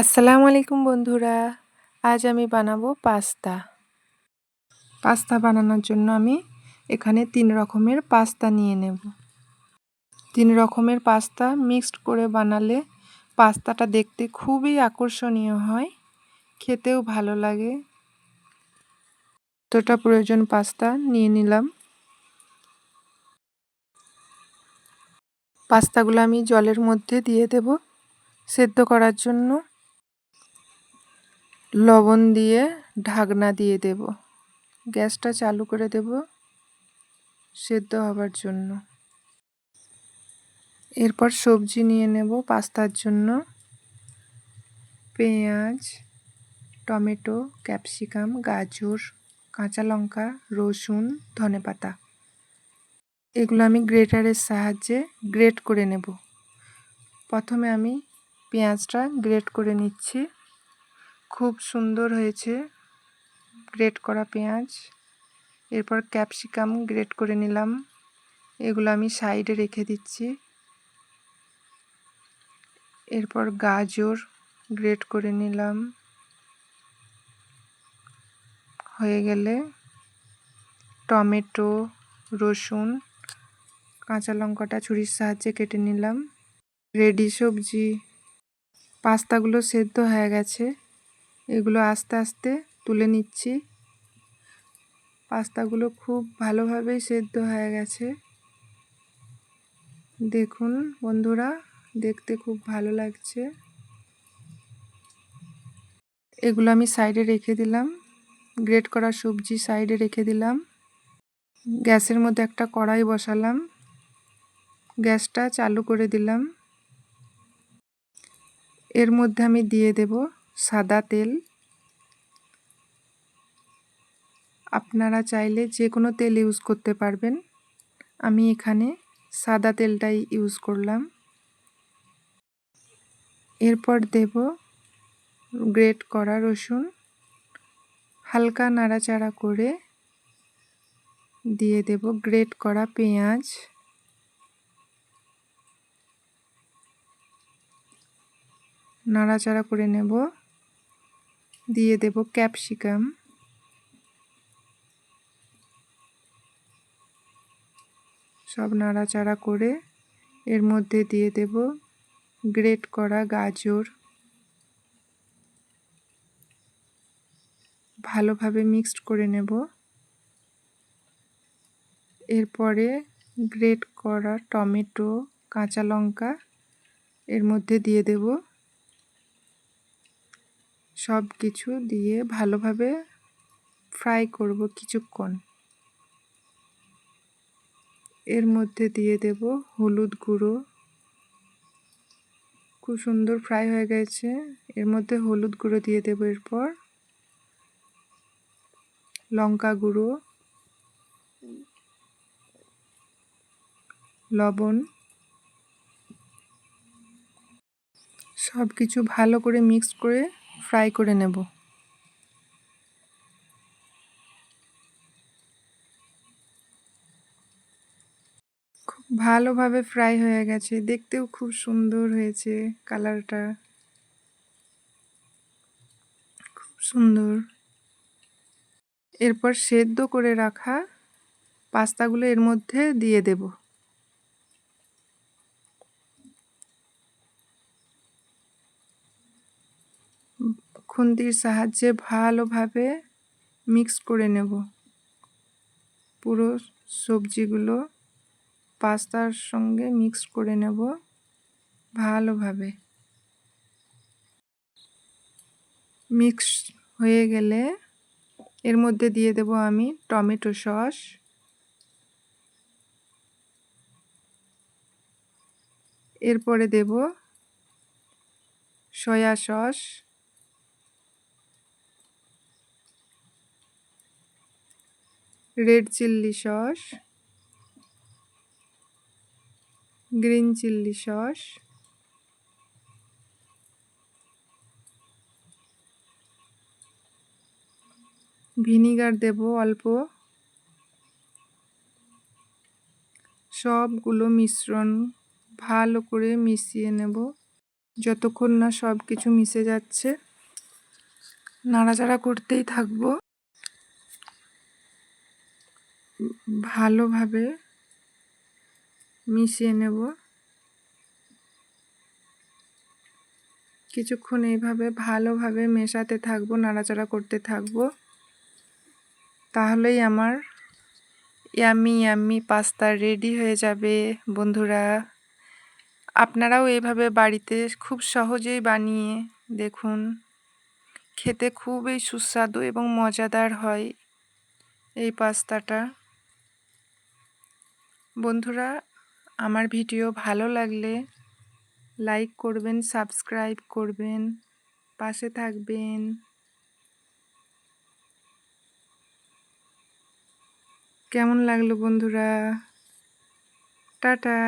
আসসালামু আলাইকুম বন্ধুরা, আজ আমি বানাবো পাস্তা। পাস্তা বানানোর জন্য আমি এখানে তিন রকমের পাস্তা নিয়ে নেব। তিন রকমের পাস্তা মিক্সড করে বানালে পাস্তাটা দেখতে খুবই আকর্ষণীয় হয়, খেতেও ভালো লাগে। যতটা প্রয়োজন পাস্তা নিয়ে নিলাম। পাস্তাগুলো আমি জলের মধ্যে দিয়ে দেব সেদ্ধ করার জন্য। লবণ দিয়ে ঢাকনা দিয়ে দেব। গ্যাসটা চালু করে দেব সেদ্ধ হবার জন্য। এরপর সবজি নিয়ে নেব পাস্তার জন্য। পেঁয়াজ, টমেটো, ক্যাপসিকাম, গাজর, কাঁচা লঙ্কা, রসুন ধনেপাতা এগুলো আমি গ্রেটারের সাহায্যে গ্রেট করে নেব। প্রথমে আমি পেঁয়াজটা গ্রেট করে নিচ্ছি। খুব সুন্দর হয়েছে। গ্রেট করা পেঁয়াজ। এরপর ক্যাপসিকাম গ্রেট করে নিলাম। এগুলো আমি সাইডে রেখে দিচ্ছি। এরপর গাজর গ্রেট করে নিলাম। হয়ে গেলে টমেটো, রসুন, কাঁচা লঙ্কাটা ছুরির সাহায্যে কেটে নিলাম। রেডি সবজি। পাস্তাগুলো সেদ্ধ হয়ে গেছে। এগুলো আস্তে আস্তে তুলে নিচ্ছি। পাস্তাগুলো খুব ভালোভাবেই সেদ্ধ হয়ে গেছে। দেখুন বন্ধুরা, দেখতে খুব ভালো লাগছে। এগুলো আমি সাইডে রেখে দিলাম। গ্রেট করা সবজি সাইডে রেখে দিলাম। গ্যাসের মধ্যে একটা কড়াই বসালাম। গ্যাসটা চালু করে দিলাম। এর মধ্যে আমি দিয়ে দেব সাদা তেল। আপনারা চাইলে যে কোনো তেল ইউজ করতে পারবেন। আমি এখানে সাদা তেলটাই ইউজ করলাম। এরপর দেব গ্রেট করা রসুন। হালকা নাড়াচাড়া করে দিয়ে দেব গ্রেট করা পেঁয়াজ। নাড়াচাড়া করে নেব। দিয়ে দেব ক্যাপসিকাম। সব নাড়াচাড়া করে এর মধ্যে দিয়ে দেব গ্রেট করা গাজর। ভালোভাবে মিক্সড করে নেব। এরপরে গ্রেট করা টমেটো, কাঁচা লঙ্কা এর মধ্যে দিয়ে দেব। সব কিছু দিয়ে ভালোভাবে ফ্রাই করব কিছুক্ষণ। এর মধ্যে দিয়ে দেব হলুদ গুঁড়ো। খুব সুন্দর ফ্রাই হয়ে গেছে। এর মধ্যে হলুদ গুঁড়ো দিয়ে দেবো এরপর। লঙ্কা গুঁড়ো। লবণ। সব কিছু ভালো করে মিক্স করে ফ্রাই করে নেব। খুব ভালোভাবে ফ্রাই হয়ে গেছে। দেখতেও খুব সুন্দর হয়েছে কালারটা। খুব সুন্দর। এরপর সেদ্ধ করে রাখা পাস্তাগুলো এর মধ্যে দিয়ে দেব। খুন্তির সাহায্যে ভালোভাবে মিক্স করে নেব। পুরো সবজিগুলো পাস্তার সঙ্গে মিক্স করে নেব ভালোভাবে। মিক্স হয়ে গেলে এর মধ্যে দিয়ে দেব আমি টমেটো সস। এরপরে দেব soya sauce. Red chilli sauce, green chilli sauce, vinegar দেব অল্প। সবগুলো মিশ্রণ ভালো করে মিশিয়ে নেব। যতক্ষণ না সব কিছু মিশে যাচ্ছে, নাড়াচাড়া করতেই থাকব। ভালোভাবে মিশিয়ে নেব। কিছুক্ষণ এইভাবে ভালোভাবে মেশাতে থাকব, নাড়াচাড়া করতে থাকব। তাহলেই আমার ইয়াম্মি ইয়াম্মি পাস্তা রেডি হয়ে যাবে, বন্ধুরা। আপনারাও এভাবে বাড়িতে খুব সহজেই বানিয়ে দেখুন। খেতে খুবই সুস্বাদু এবং মজাদার হয় এই পাস্তাটা। বন্ধুরা, আমার ভিডিও ভালো লাগলে লাইক করবেন, সাবস্ক্রাইব করবেন, পাশে থাকবেন। কেমন লাগল বন্ধুরা? টাটা!